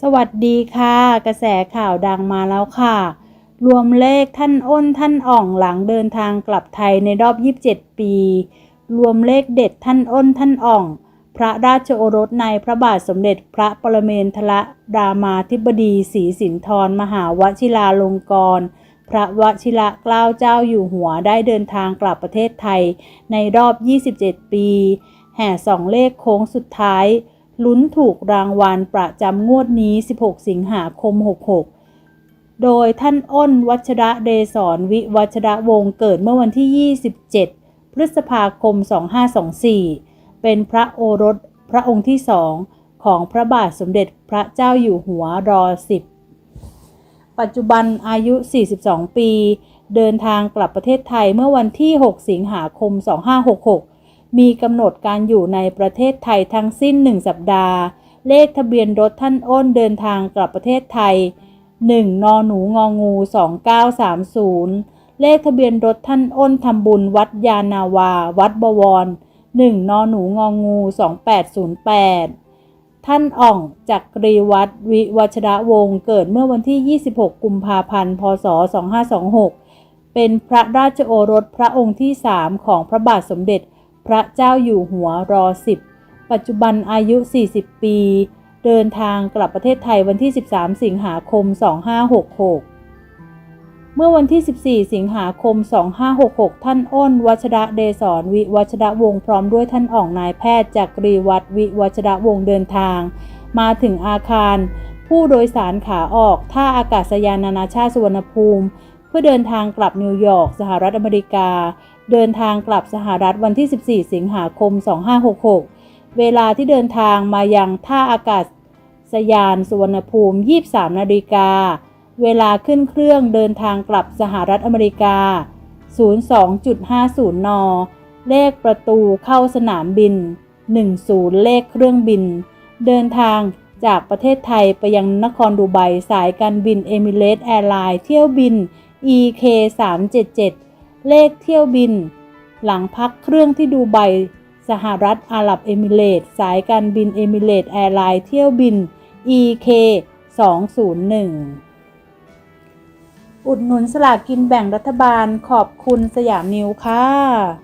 สวัสดีค่ะ กระแสข่าวดังมาแล้วค่ะ รวมเลขท่านอ้นท่านอ่องหลังเดินทางกลับไทยในรอบ 27 ปี รวมเลขเด็ดท่านอ้นท่านอ่อง พระราชโอรสในพระบาทสมเด็จพระปรเมนทรรามาธิบดีศรีสินธรมหาวชิราลงกรณพระวชิระเกล้าเจ้าอยู่หัวได้เดินทางกลับประเทศไทยในรอบ 27 ปี แห่สองเลขโค้งสุดท้าย ลุ้นถูกรางวัลประจำงวดนี้ 16 สิงหาคม 66 โดยท่านอ้นวัชระเดศรวิวัชระวงศ์เกิดเมื่อวันที่ 27 พฤษภาคม 2524 เป็นพระโอรสพระองค์ที่สองของพระบาทสมเด็จพระเจ้าอยู่หัวรอ10ปัจจุบันอายุ 42 ปี เดินทางกลับประเทศไทยเมื่อวันที่ 6 สิงหาคม 2566 มีกำหนดการอยู่ในประเทศไทยทั้งสิ้น 1 สัปดาห์ เลขทะเบียนรถท่านอ้นเดินทางกลับประเทศไทย 1นอหนูงองู 2930 เลขทะเบียนรถท่านอ้นทำบุญวัดยานาวา วัดบวร 1นอหนูงองู 2808 ท่านอ่องจักรีวัดวิวัชระวงศ์เกิดเมื่อวันที่ 26 กุมภาพันธ์ พศ 2526 เป็นพระราชโอรสพระองค์ที่ 3 ของพระบาทสมเด็จ พระเจ้าอยู่หัวรอ10ปัจจุบันอายุ 40 ปี เดินทางกลับประเทศไทยวันที่ 13 สิงหาคม 2566 เมื่อวันที่ 14 สิงหาคม 2566 ท่านอ้น วัชระเดศรวิวัชระวงศ์พร้อมด้วยท่านอ่องนายแพทย์จากกรีวัดวิวัชระวงศ์เดินทาง มาถึงอาคาร ผู้โดยสารขาออกท่าอากาศยานนานาชาติสุวรรณภูมิ เพื่อเดินทางกลับนิวยอร์กสหรัฐอเมริกา เดินทางกลับสหรัฐวันที่ 14 สิงหาคม 2566 เวลาที่เดินทางมายังท่าอากาศยานสุวรรณภูมิ 23 นาฬิกา เวลาขึ้นเครื่องเดินทางกลับสหรัฐอเมริกา 02.50 น เลขประตูเข้าสนามบิน 10 เลขเครื่องบิน เดินทางจากประเทศไทยไปยังนครดูไบสายการบินเอมิเรตแอร์ไลน์เที่ยวบิน EK 377 เลขเที่ยวบิน หลังพักเครื่องที่ดูไบสหรัฐอาหรับเอมิเรตส์สายการบินเอมิเรตแอร์ไลน์เที่ยวบิน EK 201 อุดหนุนสลากกินแบ่งรัฐบาลขอบคุณสยามนิวค่ะ